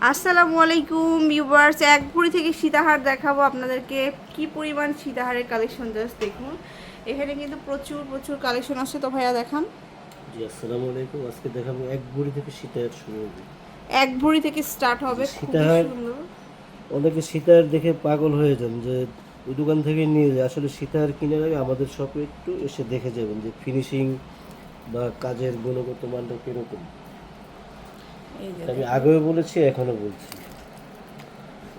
আসসালামু আলাইকুম ভিউয়ার্স এক ভরি থেকে সীতাহার দেখাবো আপনাদেরকে। কি পরিমাণ সীতাহারের কালেকশন জাস্ট দেখুন। এখানে কিন্তু প্রচুর প্রচুর কালেকশন আছে তো ভাইয়া দেখান। জি আসসালামু আলাইকুম। আজকে দেখাবো এক বুড়ি থেকে সীতাহার শুরু হবে। এক ভরি থেকে স্টার্ট হবে সীতাহার- অনেকে সীতাহার দেখে পাগল হয়ে যান যে ওই দোকান থেকে নিয়ে যায়। আসলে সীতাহার কেনার আগে আমাদের শপে একটু এসে দেখে যাবেন যে ফিনিশিং বা কাজের গুণগত মানটা কীরকম। আমি আগেও বলেছি এখনও বলছি।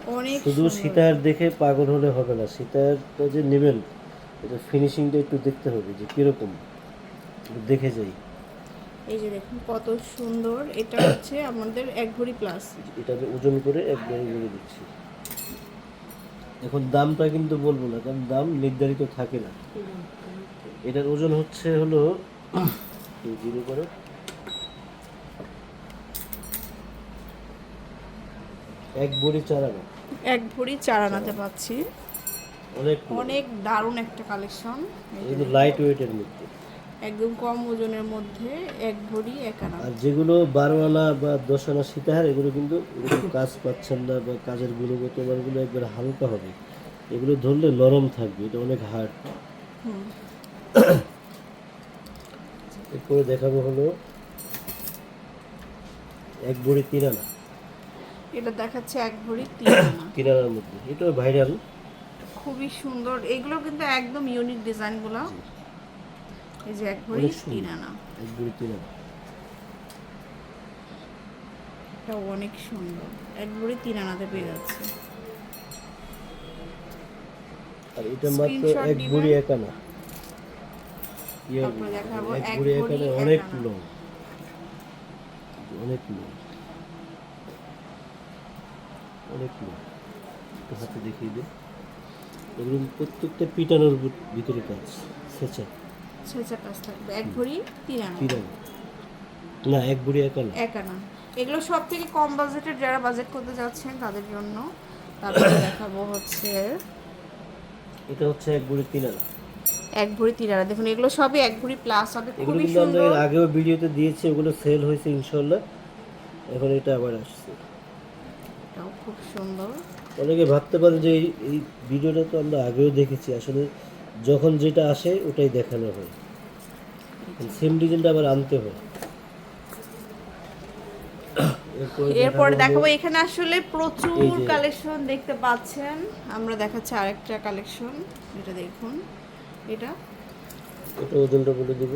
অনেক শুধু। সীতাহার দেখে পাগল হলে হবে না সীতাহারটা যে নেবেন এটা ফিনিশিংটা একটু দেখতে হবে যে কীরকম। দেখে যাই। এই যে দেখুন কত সুন্দর। এটা হচ্ছে আমাদের এক ভরি প্লাস এটাকে ওজন করে একবারে বলে দিচ্ছি। এখন দামটা কিন্তু বলব না কারণ দাম নির্ধারিত থাকে না। এটার ওজন হচ্ছে হলো জিরো করে এক বড়ি চারানো। এক ভরি চার আনাতে পাচ্ছি। অনেক অনেক দারুণ একটা কালেকশন। যে লাইট ওয়েটের মধ্যে। একদম কম ওজনের মধ্যে এক ভরি এক আনা। আর যেগুলো বারো আনা বা দশ আনা সীতাহার এগুলো কিন্তু কাজ পাচ্ছেন না বা কাজের গুণগত মানগুলো একবার হালকা হবে। এগুলো ধরলে নরম থাকবে এটা অনেক হার্ড এরপরে দেখাবো হলো এক তিন আনা। এটা দেখাচ্ছে এক ভরি তিন আনা তিন আনার মধ্যে। এটাও ভাইরাল খুবই সুন্দর। এগুলো কিন্তু একদম ইউনিক ডিজাইনগুলো এই যে এক ভরি তিন আনা। এক বড়ি তিন আনা। এটা অনেক সুন্দর। এক ভরি তিন আনাতে পেয়ে যাচ্ছে। আর এটা মাত্র এক। বড়ি এক আনা। এক এক এক ভরি আনা অনেক। লং অনেক লং অনেক একটু হাতে দেখিয়ে দিই। এগুলো প্রত্যেকটা পিটানোর ভিতরে কাজ সেচা। ছেঁচা কাজ থাকবে। এক ভরি তিন আনা তিন না এক বড়ি এক এক আনা এগুলো সব থেকে কম বাজেটের যারা বাজেট করতে যাচ্ছেন তাদের জন্য তারপরে দেখাবো হচ্ছে এটা হচ্ছে এক তিন আনা এক ভরি তিন আনা দেখুন এগুলো সবই এক ভরি প্লাস হবে খুবই সুন্দর। আগেও ভিডিওতে দিয়েছি ওগুলো সেল হয়েছে ইনশাল্লাহ এখন এটা আবার আসছে। এটাও খুব সুন্দর। অনেকে ভাবতে পারে যে এই ভিডিওটা তো আমরা আগেও দেখেছি আসলে যখন যেটা আসে ওটাই দেখানো হয়। সেম ডিজাইনটা আবার আনতে হয়। এরপরে দেখাবো এখানে আসলে প্রচুর কালেকশন দেখতে পাচ্ছেন। আমরা দেখাচ্ছি আরেকটা কালেকশন এটা দেখুন। এটা? এটা ওজনটা বলে দিব।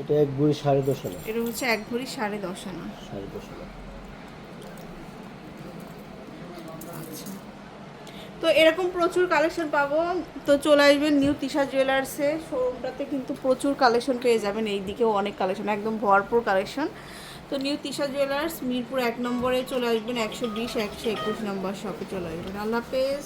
এটা এক বুড়ি সাড়ে দশ আনা। এটা হচ্ছে এক ভরি সাড়ে দশ আনা। সাড়ে দশ আনা। আচ্ছা। তো এরকম প্রচুর কালেকশন পাবো। তো চলে আসবেন নিউ তিশা জুয়েলার্সে। শোরুমটাতে কিন্তু প্রচুর কালেকশন পেয়ে যাবেন। এই দিকেও অনেক কালেকশন একদম ভরপুর কালেকশন। তো নিউ তিশা জুয়েলার্স মিরপুর এক নম্বরে চলে আসবেন। একশো বিশ একশো একুশ নম্বর শপে চলে আসবেন। আল্লাহ হাফেজ।